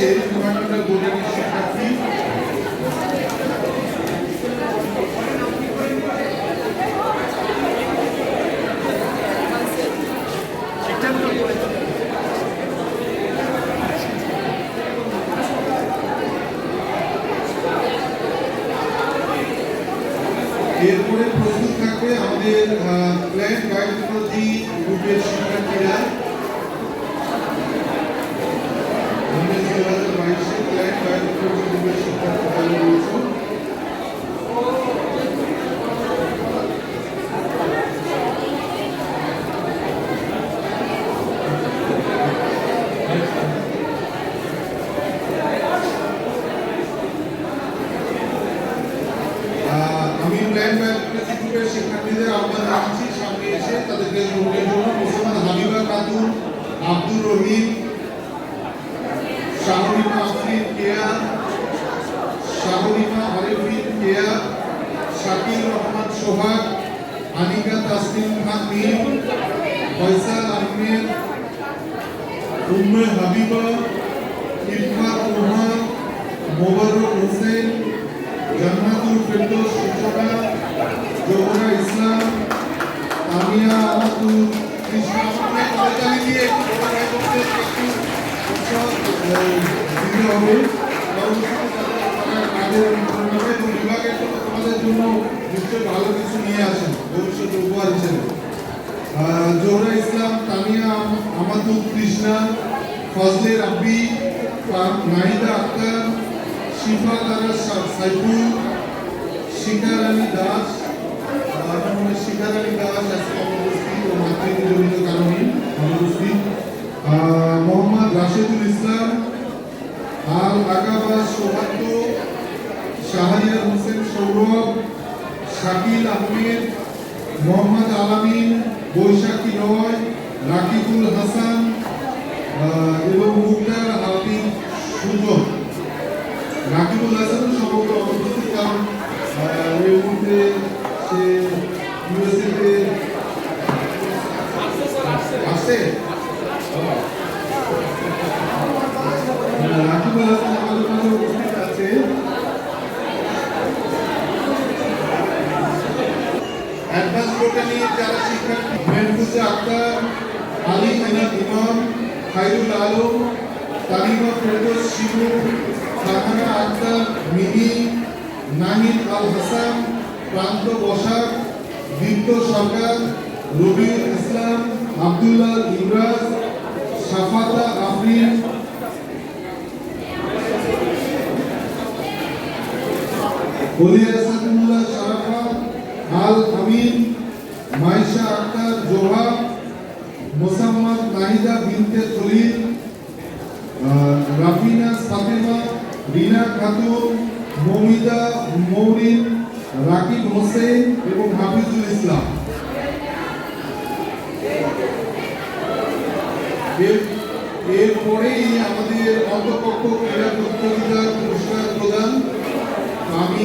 বাইশের টুর্নামেন্টের বোর্ডের শিক্ষার্থী এরপরে প্রস্তুত থাকবে আমাদের প্ল্যান বায়োটেকনোলজি গ্রুপের শিক্ষার্থীরা উনিশ দু হাজার বাইশে প্ল্যান বায়োটেকনোলজি গ্রুপের শিক্ষার্থীরা রয়েছে আহ, আমি প্ল্যান বায়োটেকনোলজি গ্রুপের শিক্ষার্থীদের আহ্বান জানাচ্ছি। সামনে এসে তাদেরকে জন্য মুসলমান হাবিবা খাতুন আব্দুর রহিম সোহাগ আনিকা তাসলিম খান মিম ফয়সাল আহমেদ, উম্মে হাবিবা ইরফাত রহমান মোবারক হোসেন, জান্নাতুল ফেরদৌস সূচনা জোহরা ইসলাম তামিয়া আমাতুল কৃষ্ণা দিয়ে দিতে হবে। এবং বিভাগের জন্য তোমাদের ভালো কিছু নিয়ে আসেন ভবিষ্যতে উপহার হিসেবে জোহরা ইসলাম তামিয়া আম- আমাতুল কৃষ্ণা ফজলে আক্তার শিফা তারা সাইফুল শিখার আলী দাস মনে আলী দাস অনুপস্থিত ও মাতৃজনিত মোহাম্মদ রাশেদুল ইসলাম আকাবাস সৌভাগ্য শাহরিয়ার হোসেন সৌরভ, শাকিল আহমেদ, মোহাম্মদ আলামিন, বৈশাখী রয়, রাকিবুল হাসান এবং মুক্তার হাফিজ সুজন। রাকিবুল হাসান সমগ্র অনুপস্থিত কারণ এই মুহূর্তে সে ইউএসএতে আসছে আহ, রাকিবুল হাসান আমাদের মাঝে উপস্থিত আছে অ্যাডভান্স বোটানি যারা শিক্ষার্থী মেহফুজা আক্তার, আলী এনাদ ইমাম, খাইরুল আলম, তালিমা, ফেরদৌস, শিবু ফারহানা আক্তার, মিহি, নাহিদ আল হাসান, প্রান্ত বসাক, দীপ্ত সরকার, রবিউল ইসলাম, আব্দুল্লাহ ইমরাজ, সাফাতা আফরিন। বলিয়া সাদুল্লাহ আল আমিন মাইশা আক্তার, জোহা, মোসাম্মদ নাহিদা বিনতে খলিল রাফিনা ফাতেমা রিনা খাতুন মমিদা মৌরিন, রাকিব হোসেন এবং হাফিজুল ইসলাম। এর এরপরেই আমাদের অন্তপক্ষ ক্রীড়া প্রতিযোগিতার পুরস্কার প্রদান। আমি